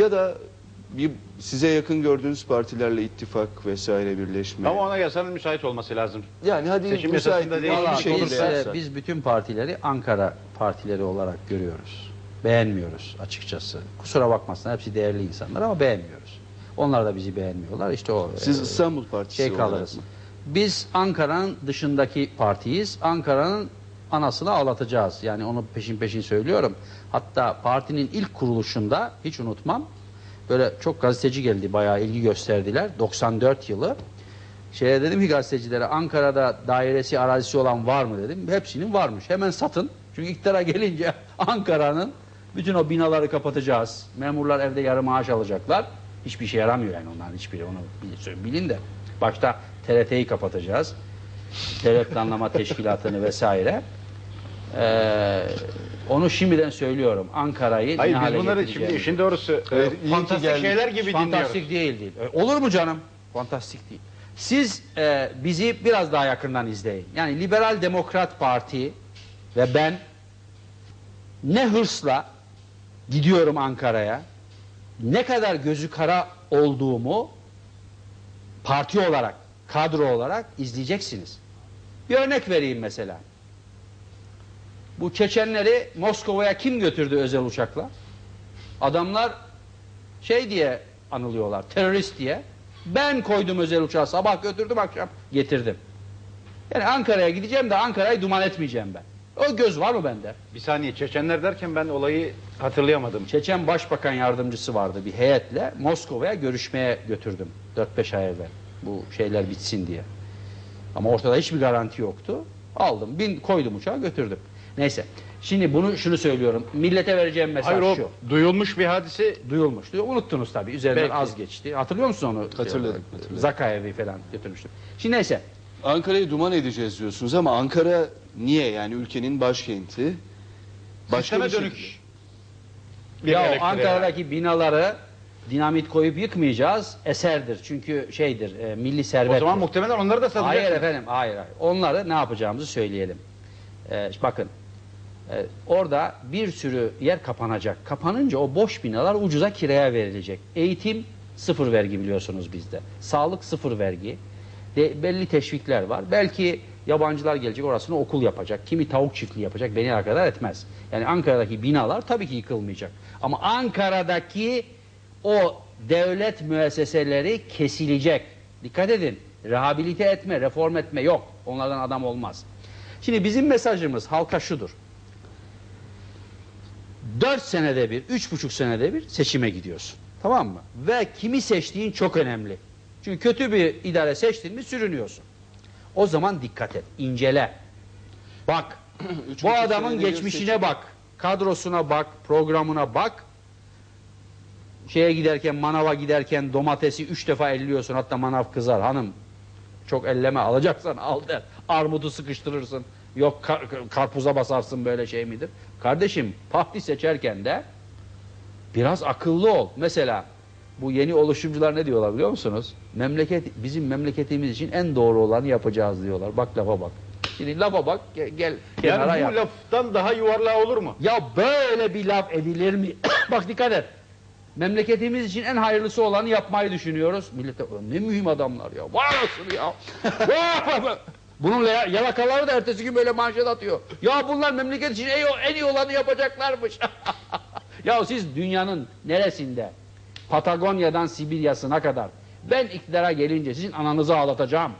ya da bir size yakın gördüğünüz partilerle ittifak vesaire birleşme. Ama ona yasanın müsait olması lazım. yani hadi Seçim müsait değil, bir şekilde biz, e, biz bütün partileri Ankara partileri olarak görüyoruz. Beğenmiyoruz açıkçası. Kusura bakmasınlar hepsi değerli insanlar ama beğenmiyoruz. Onlar da bizi beğenmiyorlar. İşte o Siz e, İstanbul Partisi şey olarak mı? Biz Ankara'nın dışındaki partiyiz. Ankara'nın anasını ağlatacağız. Yani onu peşin peşin söylüyorum. Hatta partinin ilk kuruluşunda hiç unutmam. Böyle çok gazeteci geldi bayağı ilgi gösterdiler. 94 yılı. Şeye dedim ki gazetecilere Ankara'da dairesi arazisi olan var mı dedim. Hepsinin varmış. Hemen satın. Çünkü iktidara gelince Ankara'nın bütün o binaları kapatacağız. Memurlar evde yarı maaş alacaklar. Hiçbir şey yaramıyor yani onların hiçbiri onu bil- bilin de. Başta TRT'yi kapatacağız. Devlet Planlama Teşkilatı'nı vesaire. Ee, onu şimdiden söylüyorum. Ankara'yı Hayır biz bunları şimdi işin doğrusu e, Evet, iyi ki fantastik geldik. şeyler gibi dinliyoruz. Fantastik değil değil. E, Olur mu canım? Fantastik değil. Siz e, bizi biraz daha yakından izleyin. Yani Liberal Demokrat Parti ve ben ne hırsla gidiyorum Ankara'ya, ne kadar gözü kara olduğumu parti olarak, kadro olarak izleyeceksiniz. Bir örnek vereyim mesela. Bu Çeçenleri Moskova'ya kim götürdü özel uçakla? Adamlar şey diye anılıyorlar, terörist diye. Ben koydum özel uçağı, sabah götürdüm, akşam getirdim. Yani Ankara'ya gideceğim de Ankara'yı duman etmeyeceğim ben. O göz var mı bende? Bir saniye Çeçenler derken ben olayı hatırlayamadım. Çeçen Başbakan Yardımcısı vardı bir heyetle. Moskova'ya görüşmeye götürdüm 4-5 ay evvel. Bu şeyler bitsin diye. Ama ortada hiçbir garanti yoktu. Aldım, bin koydum uçağa götürdüm. Neyse. Şimdi bunu şunu söylüyorum. Millete vereceğim mesaj Hayır o şu. duyulmuş bir hadise Duyulmuş. Duyu- Unuttunuz tabii. Üzerinden Belki. az geçti. Hatırlıyor musun onu? Hatırladım, hatırladım. Zakayevi falan götürmüştüm. Şimdi neyse. Ankara'yı duman edeceğiz diyorsunuz ama Ankara niye yani ülkenin başkenti? sisteme bir şey- dönük. bir ya elektriğe. Ankara'daki binaları dinamit koyup yıkmayacağız. Eserdir. Çünkü şeydir. E, milli servet. O zaman muhtemelen onları da satacak. Hayır efendim. Hayır hayır. Onları ne yapacağımızı söyleyelim. Ee, bakın. E, orada bir sürü yer kapanacak. Kapanınca o boş binalar ucuza kiraya verilecek. Eğitim sıfır vergi biliyorsunuz bizde. Sağlık sıfır vergi. De, belli teşvikler var. Belki yabancılar gelecek orasını okul yapacak. Kimi tavuk çiftliği yapacak. Beni alakadar etmez. Yani Ankara'daki binalar tabii ki yıkılmayacak. Ama Ankara'daki o devlet müesseseleri kesilecek. Dikkat edin. Rehabilite etme, reform etme yok. Onlardan adam olmaz. Şimdi bizim mesajımız halka şudur. Dört senede bir, üç buçuk senede bir seçime gidiyorsun. Tamam mı? Ve kimi seçtiğin çok önemli. Çünkü kötü bir idare seçtin mi sürünüyorsun. O zaman dikkat et, incele. Bak, Üç bu adamın geçmişine seçim. bak, kadrosuna bak, programına bak. Şeye giderken, manava giderken domatesi üç defa elliyorsun. Hatta manav kızar. Hanım çok elleme alacaksan al der. Armudu sıkıştırırsın. Yok kar- karpuza basarsın böyle şey midir? Kardeşim parti seçerken de biraz akıllı ol. Mesela bu yeni oluşumcular ne diyorlar biliyor musunuz? Memleket bizim memleketimiz için en doğru olanı yapacağız diyorlar. Bak lafa bak. Şimdi lafa bak gel, gel Yani bu yap. laftan daha yuvarlağı olur mu? Ya böyle bir laf edilir mi? Bak dikkat et. Memleketimiz için en hayırlısı olanı yapmayı düşünüyoruz. Millete "Ulan ne mühim adamlar ya. Vay ya. Bunun ya- yalakaları da ertesi gün böyle manşet atıyor. Ya bunlar memleket için en iyi, en olanı yapacaklarmış. ya siz dünyanın neresinde? Patagonya'dan Sibirya'sına kadar. Ben iktidara gelince sizin ananızı ağlatacağım.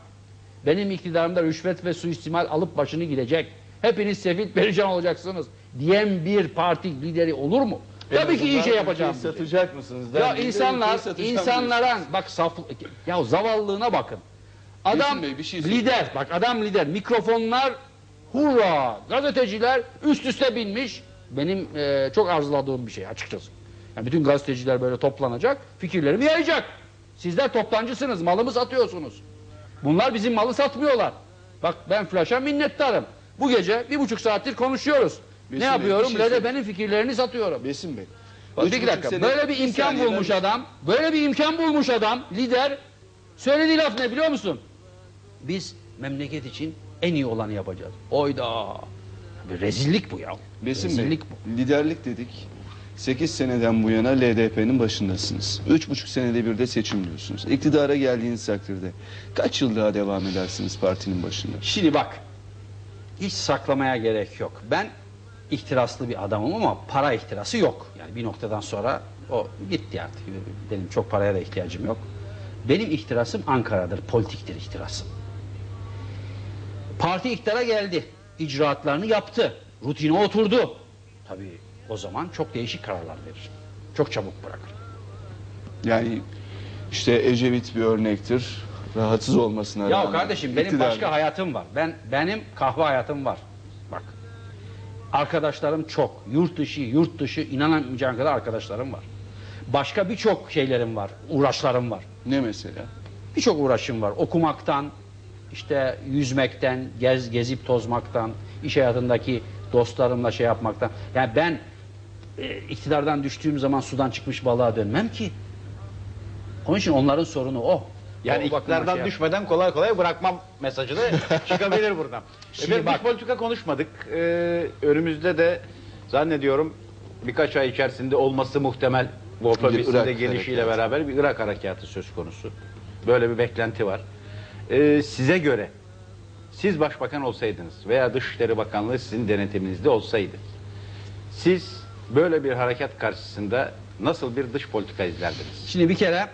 Benim iktidarımda rüşvet ve suistimal alıp başını gidecek. Hepiniz sefil perişan olacaksınız diyen bir parti lideri olur mu? Tabii ki iyi şey yapacağım. satacak mısınız? Ya insanlar, insanlara bak saf, ya zavallığına bakın. Adam Bey, bir şey söyleyeyim. lider, bak adam lider. Mikrofonlar hurra, gazeteciler üst üste binmiş. Benim e, çok arzuladığım bir şey açıkçası. Yani bütün gazeteciler böyle toplanacak, fikirlerimi yayacak. Sizler toptancısınız, malımı satıyorsunuz. Bunlar bizim malı satmıyorlar. Bak ben Flaş'a minnettarım. Bu gece bir buçuk saattir konuşuyoruz. Besim ne Bey, yapıyorum? bir şey Lede benim fikirlerini satıyorum. Besim Bey. Bir Üç buçuk dakika. Böyle bir imkan bulmuş adam. Böyle bir imkan bulmuş adam. Lider. Söylediği laf ne biliyor musun? Biz memleket için en iyi olanı yapacağız. Oyda. Bir rezillik bu ya. Besim Bey, rezillik bu. liderlik dedik. 8 seneden bu yana LDP'nin başındasınız. 3,5 senede bir de seçim diyorsunuz. İktidara geldiğiniz takdirde kaç yıl daha devam edersiniz partinin başında? Şimdi bak, hiç saklamaya gerek yok. Ben ihtiraslı bir adamım ama para ihtirası yok. Yani bir noktadan sonra o gitti artık. Benim çok paraya da ihtiyacım yok. Benim ihtirasım Ankara'dır, politiktir ihtirasım. Parti iktidara geldi, icraatlarını yaptı, rutine oturdu. Tabii o zaman çok değişik kararlar verir. Çok çabuk bırakır. Yani işte Ecevit bir örnektir. Rahatsız olmasına Ya rağmen. kardeşim benim iktidar- başka hayatım var. Ben benim kahve hayatım var. Bak. Arkadaşlarım çok. Yurt dışı, yurt dışı inanamayacağın kadar arkadaşlarım var. Başka birçok şeylerim var, uğraşlarım var. Ne mesela? Birçok uğraşım var. Okumaktan, işte yüzmekten, gez, gezip tozmaktan, iş hayatındaki dostlarımla şey yapmaktan. Yani ben e, iktidardan düştüğüm zaman sudan çıkmış balığa dönmem ki. Onun için onların sorunu o. Yani O iktidardan şey düşmeden kolay kolay bırakmam mesajı da çıkabilir buradan. Şimdi Şimdi bak- politika konuşmadık. Ee, önümüzde de zannediyorum birkaç ay içerisinde olması muhtemel Bir Bey'sin de Irak gelişiyle harekatı. beraber bir Irak harekatı söz konusu. Böyle bir beklenti var. Ee, size göre siz başbakan olsaydınız veya Dışişleri Bakanlığı sizin denetiminizde olsaydı siz böyle bir harekat karşısında nasıl bir dış politika izlerdiniz? Şimdi bir kere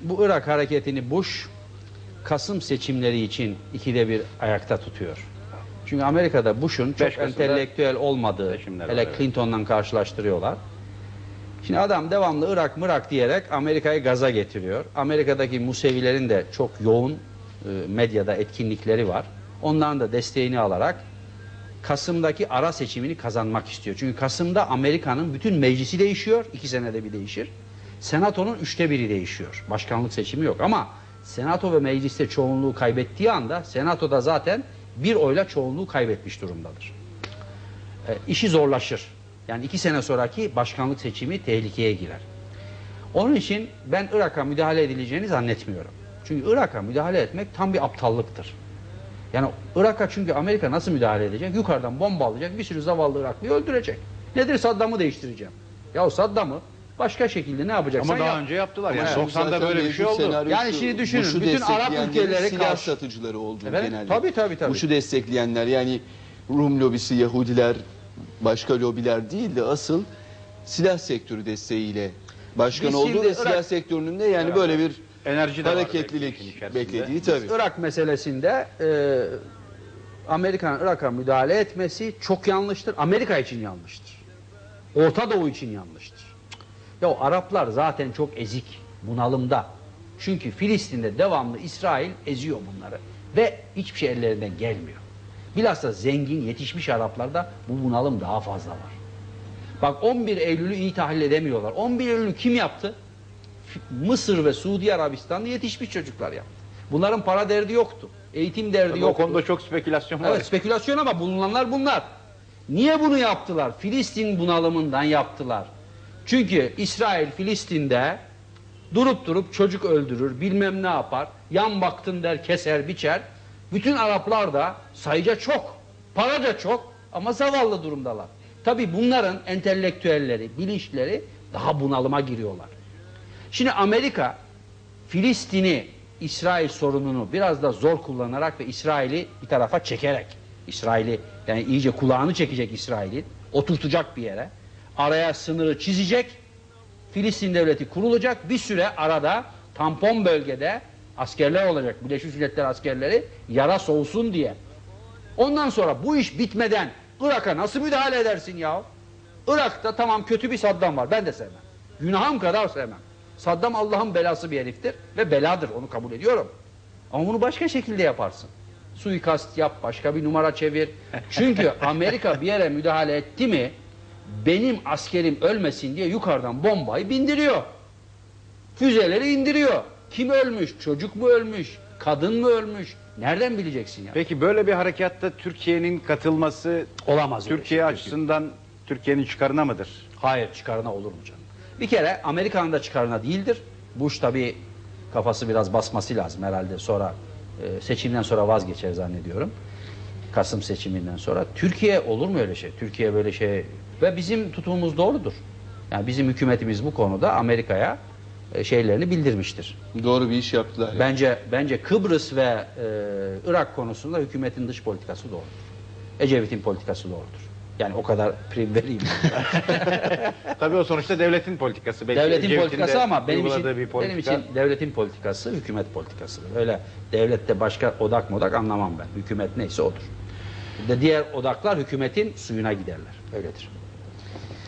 bu Irak hareketini Bush Kasım seçimleri için ikide bir ayakta tutuyor. Çünkü Amerika'da Bush'un çok Kasım'da entelektüel olmadığı, hele. Clinton'la karşılaştırıyorlar. Şimdi adam devamlı Irak mırak diyerek Amerika'yı gaza getiriyor. Amerika'daki Musevilerin de çok yoğun e, medyada etkinlikleri var. Onların da desteğini alarak Kasım'daki ara seçimini kazanmak istiyor. Çünkü Kasım'da Amerika'nın bütün meclisi değişiyor. iki senede bir değişir. Senato'nun üçte biri değişiyor. Başkanlık seçimi yok ama Senato ve mecliste çoğunluğu kaybettiği anda Senato'da zaten bir oyla çoğunluğu kaybetmiş durumdadır. E, işi zorlaşır. Yani iki sene sonraki başkanlık seçimi tehlikeye girer. Onun için ben Irak'a müdahale edileceğini zannetmiyorum. Çünkü Irak'a müdahale etmek tam bir aptallıktır. Yani Irak'a çünkü Amerika nasıl müdahale edecek? Yukarıdan bomba alacak, bir sürü zavallı Iraklıyı öldürecek. Nedir Saddam'ı değiştireceğim? Ya Saddam'ı başka şekilde ne yapacaksan Ama daha yap. önce yaptılar. Yani çok 90'da zaten böyle bir şey oldu. Yani şimdi düşünün, bütün Arap ülkeleri silah karşı- satıcıları Evet, genelde. tabii, tabii, tabii. Bush'u destekleyenler yani Rum lobisi, Yahudiler, başka lobiler değil de asıl silah sektörü desteğiyle başkan Biz olduğu şimdi ve silah Irak- sektörünün de yani böyle bir Enerji de var belki işin hareketlilik içerisinde. beklediği tabii. Irak meselesinde e, Amerika'nın Irak'a müdahale etmesi çok yanlıştır. Amerika için yanlıştır. Orta Doğu için yanlıştır. Ya o Araplar zaten çok ezik, bunalımda. Çünkü Filistin'de devamlı İsrail eziyor bunları. Ve hiçbir şey ellerinden gelmiyor. Bilhassa zengin, yetişmiş Araplarda bu bunalım daha fazla var. Bak 11 Eylül'ü iyi tahlil edemiyorlar. 11 Eylül'ü kim yaptı? Mısır ve Suudi Arabistan'da yetişmiş çocuklar yaptı. Bunların para derdi yoktu. Eğitim derdi Tabii o yoktu. konuda çok spekülasyon var. Evet spekülasyon ama bulunanlar bunlar. Niye bunu yaptılar? Filistin bunalımından yaptılar. Çünkü İsrail Filistin'de durup durup çocuk öldürür, bilmem ne yapar, yan baktın der keser biçer. Bütün Araplar da sayıca çok, paraca çok ama zavallı durumdalar. Tabi bunların entelektüelleri, bilinçleri daha bunalıma giriyorlar. Şimdi Amerika Filistin'i, İsrail sorununu biraz da zor kullanarak ve İsrail'i bir tarafa çekerek, İsrail'i yani iyice kulağını çekecek İsrail'in, oturtacak bir yere, araya sınırı çizecek, Filistin devleti kurulacak, bir süre arada tampon bölgede askerler olacak, Birleşmiş Milletler askerleri yara soğusun diye. Ondan sonra bu iş bitmeden Irak'a nasıl müdahale edersin ya? Irak'ta tamam kötü bir Saddam var. Ben de sevmem. Günahım kadar sevmem. Saddam Allah'ın belası bir heriftir ve beladır. Onu kabul ediyorum. Ama bunu başka şekilde yaparsın. Suikast yap, başka bir numara çevir. Çünkü Amerika bir yere müdahale etti mi benim askerim ölmesin diye yukarıdan bombayı bindiriyor. Füzeleri indiriyor. Kim ölmüş? Çocuk mu ölmüş? Kadın mı ölmüş? Nereden bileceksin ya? Peki böyle bir harekatta Türkiye'nin katılması Olamaz. Türkiye şey. açısından Türkiye'nin çıkarına mıdır? Hayır çıkarına olur mu canım? Bir kere Amerika'nın da çıkarına değildir. Bush tabii kafası biraz basması lazım herhalde sonra e, seçimden sonra vazgeçer zannediyorum. Kasım seçiminden sonra. Türkiye olur mu öyle şey? Türkiye böyle şey ve bizim tutumumuz doğrudur. Yani bizim hükümetimiz bu konuda Amerika'ya şeylerini bildirmiştir. Doğru bir iş yaptılar. yani. Bence bence Kıbrıs ve e, Irak konusunda hükümetin dış politikası doğrudur. Ecevit'in politikası doğrudur. Yani o kadar prim vereyim. Tabii o sonuçta devletin politikası. Belki devletin Ecevit'in politikası de ama benim için, bir politika. benim için devletin politikası hükümet politikasıdır. Öyle devlette başka odak modak anlamam ben. Hükümet neyse odur. De diğer odaklar hükümetin suyuna giderler. Öyledir.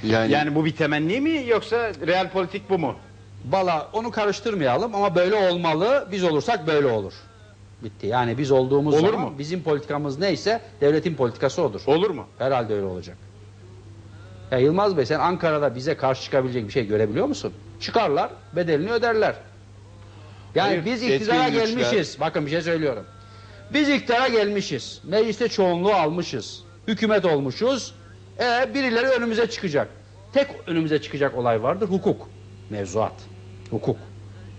Yani, Yani bu bir temenni mi yoksa real politik bu mu? Valla onu karıştırmayalım ama böyle olmalı. Biz olursak böyle olur. Bitti. Yani biz olduğumuz Olur zaman mu? bizim politikamız neyse devletin politikası odur. Olur mu? Herhalde öyle olacak. Ya Yılmaz Bey sen Ankara'da bize karşı çıkabilecek bir şey görebiliyor musun? Çıkarlar, bedelini öderler. Yani Hayır, biz iktidara güçler- gelmişiz. Bakın bir şey söylüyorum. Biz iktidara gelmişiz. Mecliste çoğunluğu almışız. Hükümet olmuşuz. E birileri önümüze çıkacak. Tek önümüze çıkacak olay vardır. Hukuk. Mevzuat. Hukuk.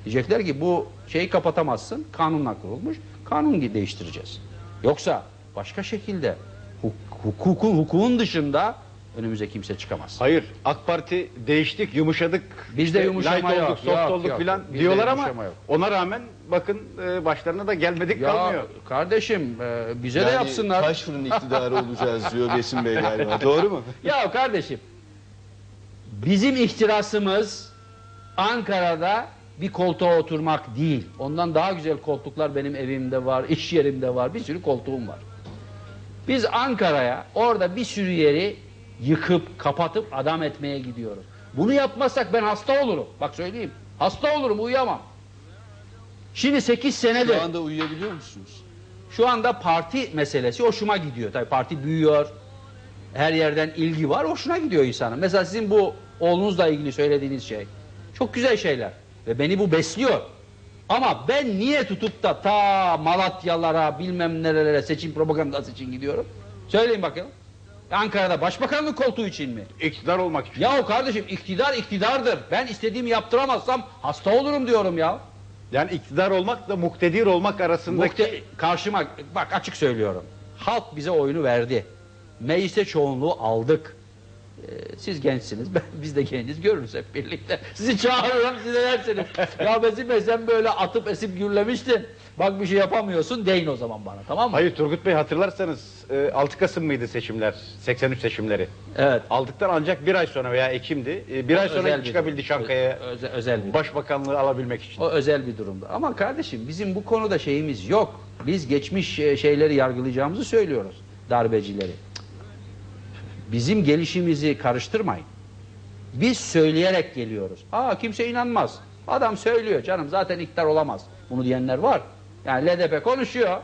Diyecekler ki bu şeyi kapatamazsın. Kanunla kurulmuş. Kanun değiştireceğiz. Yoksa başka şekilde huk- hukukun, hukukun dışında önümüze kimse çıkamaz. Hayır. AK Parti değiştik, yumuşadık. Bizde işte yumuşama light yok, olduk, soft yok, olduk yok. filan diyorlar ama yok. ona rağmen bakın e, başlarına da gelmedik Ya kalmıyor. kardeşim e, bize de yani yapsınlar. taş fırın iktidarı olacağız diyor Besim Bey galiba. Doğru mu? Ya kardeşim bizim ihtirasımız Ankara'da bir koltuğa oturmak değil. Ondan daha güzel koltuklar benim evimde var, iş yerimde var, bir sürü koltuğum var. Biz Ankara'ya orada bir sürü yeri yıkıp kapatıp adam etmeye gidiyoruz. Bunu yapmazsak ben hasta olurum. Bak söyleyeyim. Hasta olurum uyuyamam. Şimdi 8 senedir Şu anda uyuyabiliyor musunuz? şu anda parti meselesi hoşuma gidiyor. Tabii parti büyüyor. Her yerden ilgi var. Hoşuna gidiyor insanın. Mesela sizin bu oğlunuzla ilgili söylediğiniz şey. Çok güzel şeyler. Ve beni bu besliyor. Ama ben niye tutup da ta Malatyalara bilmem nerelere seçim propagandası için gidiyorum? Söyleyin bakalım. Ankara'da başbakanlık koltuğu için mi? İktidar olmak için. Yahu kardeşim iktidar iktidardır. Ben istediğimi yaptıramazsam hasta olurum diyorum ya. Yani iktidar olmakla muktedir olmak arasındaki Mukte- karşıma bak açık söylüyorum. Halk bize oyunu verdi. Mecliste çoğunluğu aldık. Ee, siz gençsiniz, ben, biz de genciz, görürüz hep birlikte. Sizi çağırırım, siz de dersiniz. ya Besim Bey sen böyle atıp esip gürlemiştin. Bak bir şey yapamıyorsun, deyin o zaman bana, tamam mı? Hayır Turgut Bey hatırlarsanız e, 6 Kasım mıydı seçimler? 83 seçimleri. Evet. Aldıktan ancak bir ay sonra veya Ekim'di. E, Bir ay sonra bir çıkabildi durum. Ö- özel, özel bir durum. başbakanlığı alabilmek için. O özel bir durumda. Ama kardeşim bizim bu konuda şeyimiz yok. Biz geçmiş e, şeyleri yargılayacağımızı söylüyoruz. Darbecileri. Bizim gelişimizi karıştırmayın. Biz söyleyerek geliyoruz. Aa kimse inanmaz. Adam söylüyor canım zaten iktidar olamaz. Bunu diyenler var. Yani LDP konuşuyor.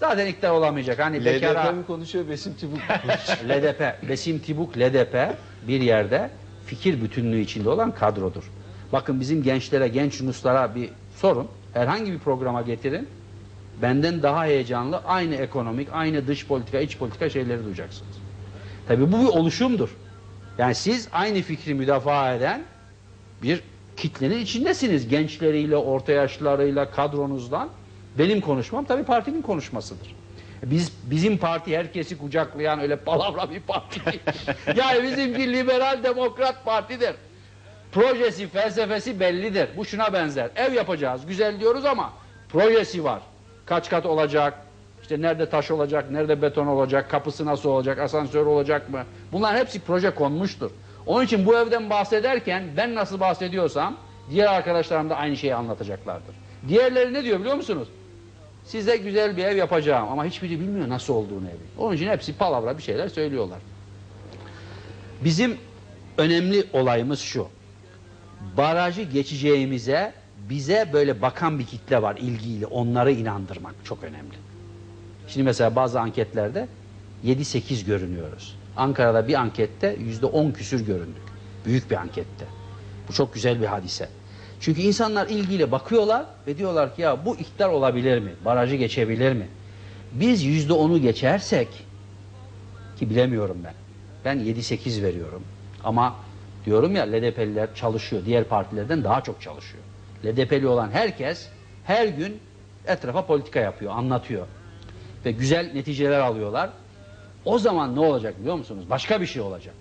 Zaten iktidar olamayacak. Hani bekara... LDP mi konuşuyor Besim Tibuk mu konuşuyor? LDP, Besim Tibuk LDP bir yerde fikir bütünlüğü içinde olan kadrodur. Bakın bizim gençlere, genç Yunuslara bir sorun. Herhangi bir programa getirin. Benden daha heyecanlı aynı ekonomik, aynı dış politika, iç politika şeyleri duyacaksınız. Tabii bu bir oluşumdur. Yani siz aynı fikri müdafaa eden bir kitlenin içindesiniz. Gençleriyle, orta yaşlılarıyla, kadronuzdan. Benim konuşmam tabii partinin konuşmasıdır. Biz bizim parti herkesi kucaklayan öyle palavra bir parti değil. yani bizimki liberal demokrat partidir. Projesi, felsefesi bellidir. Bu şuna benzer. Ev yapacağız, güzel diyoruz ama projesi var. Kaç kat olacak? İşte nerede taş olacak, nerede beton olacak, kapısı nasıl olacak, asansör olacak mı? Bunların hepsi proje konmuştur. Onun için bu evden bahsederken ben nasıl bahsediyorsam diğer arkadaşlarım da aynı şeyi anlatacaklardır. Diğerleri ne diyor biliyor musunuz? Size güzel bir ev yapacağım ama hiçbiri bilmiyor nasıl olduğunu evi. Onun için hepsi palavra bir şeyler söylüyorlar. Bizim önemli olayımız şu. Barajı geçeceğimize bize böyle bakan bir kitle var ilgiyle onları inandırmak çok önemli. Şimdi mesela bazı anketlerde 7-8 görünüyoruz. Ankara'da bir ankette %10 küsür göründük. Büyük bir ankette. Bu çok güzel bir hadise. Çünkü insanlar ilgiyle bakıyorlar ve diyorlar ki ya bu iktidar olabilir mi? Barajı geçebilir mi? Biz %10'u geçersek ki bilemiyorum ben. Ben 7-8 veriyorum. Ama diyorum ya LDP'liler çalışıyor. Diğer partilerden daha çok çalışıyor. LDP'li olan herkes her gün etrafa politika yapıyor, anlatıyor. Ve güzel neticeler alıyorlar. O zaman ne olacak biliyor musunuz? Başka bir şey olacak.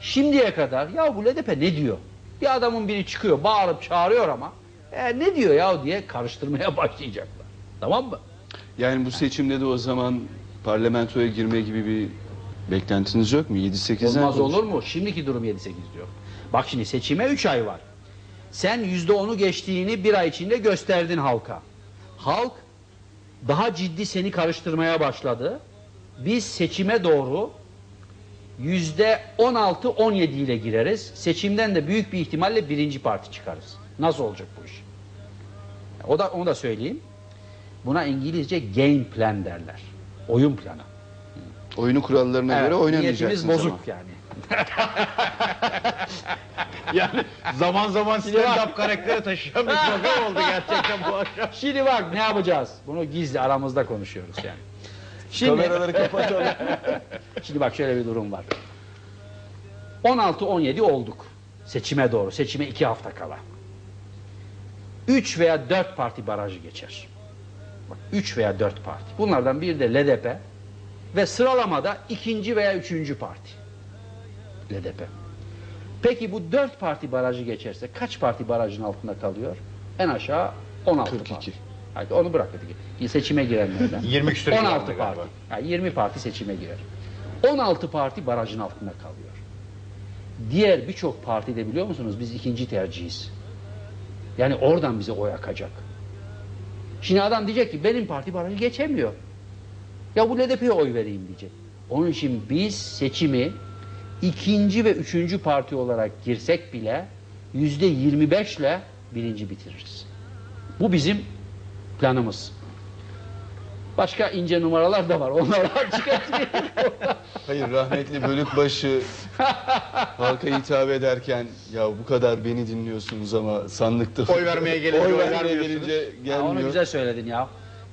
Şimdiye kadar ya bu LDP ne diyor? Bir adamın biri çıkıyor bağırıp çağırıyor ama e, ne diyor ya diye karıştırmaya başlayacaklar. Tamam mı? Yani bu seçimde de o zaman parlamentoya girme gibi bir beklentiniz yok mu? 7-8'den Olmaz olur mu? Şimdiki durum 7-8 diyor. Bak şimdi seçime 3 ay var. Sen %10'u geçtiğini bir ay içinde gösterdin halka. Halk daha ciddi seni karıştırmaya başladı. Biz seçime doğru %16-17 ile gireriz. Seçimden de büyük bir ihtimalle birinci parti çıkarız. Nasıl olacak bu iş? O da onu da söyleyeyim. Buna İngilizce game plan derler. Oyun planı. Oyunu kurallarına göre Evet, oynamayacaksınız niyetimiz bozuk ama. yani. Yani zaman zaman stand-up karakteri taşıyan bir program oldu gerçekten bu akşam. Şimdi bak ne yapacağız? Bunu gizli aramızda konuşuyoruz yani. Şimdi, Kameraları kapatalım. şimdi bak şöyle bir durum var. 16-17 olduk. Seçime doğru. Seçime iki hafta kala. 3 veya 4 parti barajı geçer. Bak 3 veya 4 parti. Bunlardan biri de LDP ve sıralamada ikinci veya üçüncü parti. LDP. Peki bu 4 parti barajı geçerse kaç parti barajın altında kalıyor? En aşağı 16 42. parti. Hadi onu bırak hadi. Seçime girenlerden. 20 küsur 16 civarında parti. galiba. Yani 20 parti seçime girer. 16 parti barajın altında kalıyor. Diğer birçok partide biliyor musunuz biz ikinci tercihiz. Yani oradan bize oy akacak. Şimdi adam diyecek ki benim parti barajı geçemiyor. Ya bu LDP'ye oy vereyim diyecek. Onun için biz seçimi ikinci ve üçüncü parti olarak girsek bile yüzde 25 ile birinci bitiririz. Bu bizim planımız. Başka ince numaralar da var. Onları açık etmeyeyim. Hayır rahmetli Bölükbaşı halka hitap ederken ya bu kadar beni dinliyorsunuz ama sandıkta Oy vermeye gelince oy vermeye gelince Ya onu gelmiyor. güzel söyledin ya.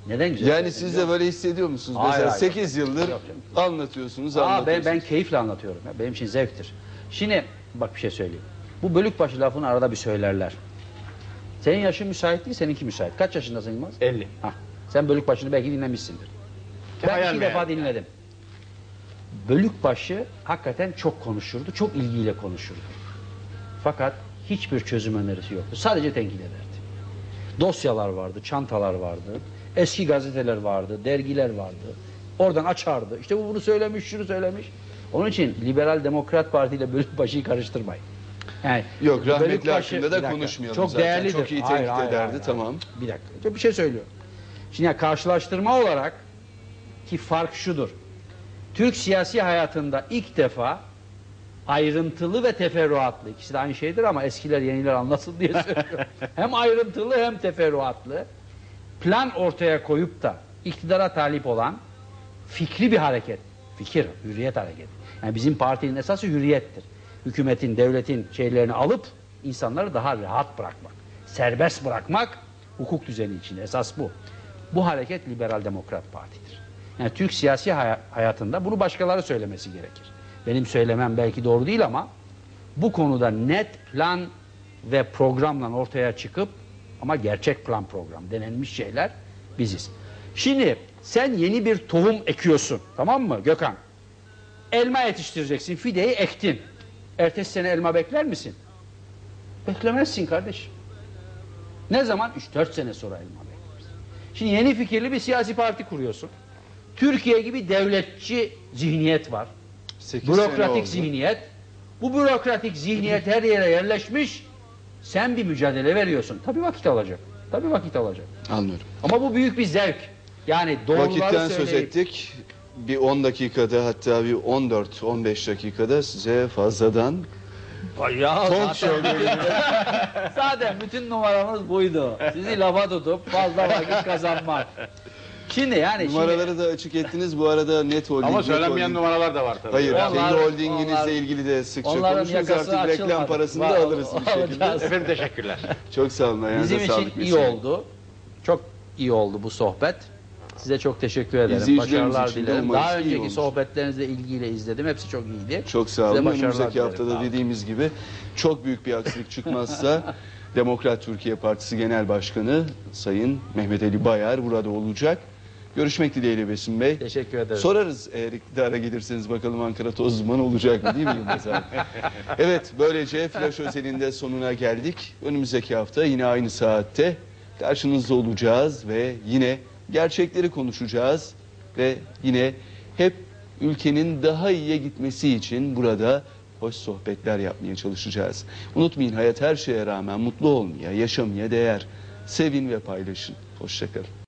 Neden güzel Yani siz de böyle hissediyor musunuz? Hayır, Mesela hayır. 8 yıldır Yok canım. anlatıyorsunuz, Aa, ben, anlatıyorsunuz. ben keyifle anlatıyorum. Ya. Benim için zevktir. Şimdi bak bir şey söyleyeyim. Bu bölükbaşı lafını arada bir söylerler. Senin yaşın müsait değil, seninki müsait. Kaç yaşındasın Yılmaz? 50. Hah. Sen bölükbaşını belki dinlemişsindir. Ben Hayal iki defa dinledim. Bölükbaşı hakikaten çok konuşurdu, çok ilgiyle konuşurdu. Fakat hiçbir çözüm önerisi yoktu. Sadece tenkit ederdi. Dosyalar vardı, çantalar vardı, eski gazeteler vardı, dergiler vardı. Oradan açardı. İşte bu bunu söylemiş, şunu söylemiş. Onun için Liberal Demokrat Parti ile Bölükbaşı'yı karıştırmayın. Yani Yok, rahmetli Bölükbaşı- hakkında da konuşmayalım Çok zaten. değerlidir. Çok iyi Hayır, tenkit hayır, ederdi, hayır, tamam. hayır. Bir dakika. Bir şey söylüyorum. Şimdi ya karşılaştırma olarak ki fark şudur. Türk siyasi hayatında ilk defa ayrıntılı ve teferruatlı ikisi de aynı şeydir ama eskiler yeniler anlasın diye söylüyorum. hem ayrıntılı hem teferruatlı plan ortaya koyup da iktidara talip olan fikri bir hareket. Fikir, hürriyet hareketi. Yani bizim partinin esası hürriyettir. Hükümetin, devletin şeylerini alıp insanları daha rahat bırakmak. Serbest bırakmak hukuk düzeni için esas bu. Bu hareket Liberal Demokrat Parti'dir. Yani Türk siyasi hay- hayatında bunu başkaları söylemesi gerekir. Benim söylemem belki doğru değil ama bu konuda net plan ve programla ortaya çıkıp ama gerçek plan program denilmiş şeyler biziz. Şimdi sen yeni bir tohum ekiyorsun tamam mı Gökhan? Elma yetiştireceksin fideyi ektin. Ertesi sene elma bekler misin? Beklemezsin kardeşim. Ne zaman? 3-4 sene sonra elma beklersin. Şimdi yeni fikirli bir siyasi parti kuruyorsun. Türkiye gibi devletçi zihniyet var. Bürokratik zihniyet. Bu bürokratik zihniyet her yere yerleşmiş. Sen bir mücadele veriyorsun. Tabii vakit alacak. Tabii vakit alacak. Anlıyorum. Ama bu büyük bir zevk. Yani doğruları Vakitten söz söyleyip- ettik. Bir 10 dakikada hatta bir 14-15 dakikada size fazladan Ya Talk zaten, zaten bütün numaramız buydu. Sizi lafa tutup fazla vakit kazanmak. Şimdi yani şimdi, numaraları da açık ettiniz. Bu arada net holding. Ama net söylenmeyen holding- numaralar da var tabii. Hayır, Onlar- kendi holdinginizle onlar- ilgili de sıkça konuşuruz. Artık reklam açılmadı. parasını Var- da alırız bir şekilde. Efendim teşekkürler. Çok sağ olun. Bizim için sağlık iyi Mesut. oldu. Çok iyi oldu bu sohbet. Size çok teşekkür ederim. Başarılar dilerim. Daha önceki olmuş. sohbetlerinizle ilgiyle izledim. Hepsi çok iyiydi. Çok sağ Size olun. başarılar Önümüzdeki dilerim. haftada olun. dediğimiz gibi çok büyük bir aksilik çıkmazsa Demokrat Türkiye Partisi Genel Başkanı Sayın Mehmet Ali Bayar burada olacak. Görüşmek dileğiyle Besim Bey. Teşekkür ederim. Sorarız eğer iktidara gelirseniz bakalım Ankara toz duman olacak mı değil mi Yılmaz abi? evet böylece Flash Özel'in sonuna geldik. Önümüzdeki hafta yine aynı saatte karşınızda olacağız ve yine gerçekleri konuşacağız ve yine hep ülkenin daha iyiye gitmesi için burada hoş sohbetler yapmaya çalışacağız. Unutmayın hayat her şeye rağmen mutlu olmaya, yaşamaya değer. Sevin ve paylaşın. Hoşçakalın.